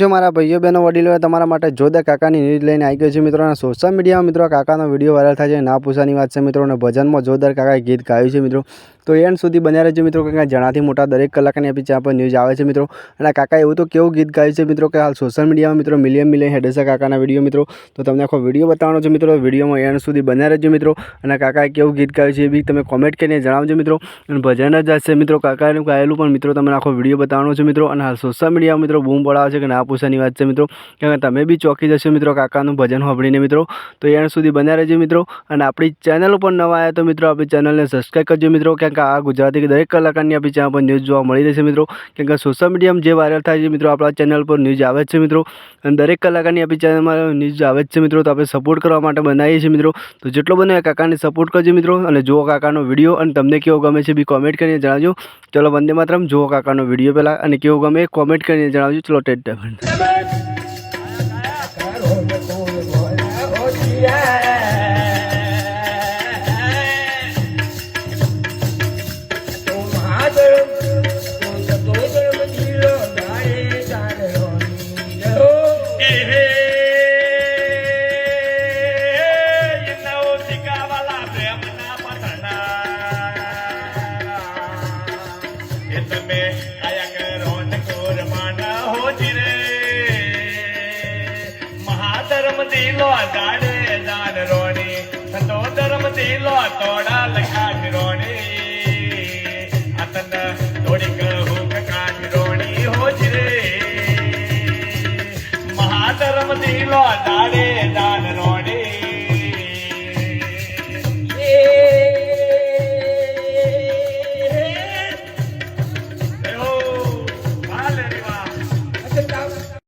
છો મારા ભાઈઓ, બહેનો, વડીલો? તમારા માટે જોદા કાકાની ન્યૂઝ લઈને આવી ગયો છે મિત્રો. અને સોશિયલ મીડિયામાં મિત્રો કાકાનો વીડિયો વાયરલ થાય છે. ના પૂછાની વાત છે મિત્રો. અને ભજનમાં જોરદાર કાકાએ ગીત ગાયું છે મિત્રો. તો એન્ડ સુધી બન્યા રહેજો મિત્રો કે જણાથી મોટા દરેક કલાકની આપણી ચેનલ પર ન્યૂઝ આવે છે મિત્રો. અને કાકા એવું તો કેવું ગીત ગાયું છે મિત્રો, કે હાલ સોશિયલ મીડિયામાં મિત્રો મિલિયન મિલિયન હેડ છે કાકાના વીડિયો મિત્રો. તો તમને આખો વીડિયો બતાવવાનો છે મિત્રો વિડીયોમાં એન્ડ સુધી બન્યા રહેજો મિત્રો. અને કાકાએ કેવું ગીત ગાયું છે એ બી તમે કોમેન્ટ કરીને જણાવજો મિત્રો. અને ભજન જ હશે મિત્રો, કાકાનું ગાયેલું પણ મિત્રો તમને આખો વીડિયો બતાવવાનો છે મિત્રો. અને હાલ સોશિયલ મીડિયામાં મિત્રો બૂમ પડાવે છે કે ના પૂછાની વાત છે મિત્રો. કે તમે બી ચોકી જશો મિત્રો કાકાનું ભજન સાંભળીને મિત્રો. તો એન્ડ સુધી બન્યા રહેજો મિત્રો. અને આપણી ચેનલ ઉપર નવા આવ્યા તો મિત્રો આપણી ચેનલને સબસ્ક્રાઈબ કરજો મિત્રો. કારણ કે આ ગુજરાતી દરેક કલાકારની આપણી ચેનલ પર ન્યૂઝ જોવા મળી રહેશે મિત્રો. કેમ કે સોશિયલ મીડિયામાં જે વાયરલ થાય છે મિત્રો, આપણા ચેનલ પર ન્યૂઝ આવે છે મિત્રો. અને દરેક કલાકારની આપણી ચેનલમાં ન્યૂઝ આવે છે મિત્રો. તો આપણે સપોર્ટ કરવા માટે બનાવીએ છીએ મિત્રો. તો જેટલો બને કાકાને સપોર્ટ કરજો મિત્રો. અને જુઓ કાકાનો વીડિયો અને તમને કેવો ગમે છે બી કોમેન્ટ કરીને જણાવજો. ચલો વંદે માત્રમ. જુઓ કાકાનો વીડિયો પહેલાં અને કેવો ગમે કોમેન્ટ કરીને જણાવજો. ચલો ટેટ દિલો દાડે દાડ રોણી. સંતો ધર્મ દિલો તોડા લખાટ રોણી. અતન થોડીક હુક કાટ રોણી હોજ રે. મહાધર્મ દિલો દાડે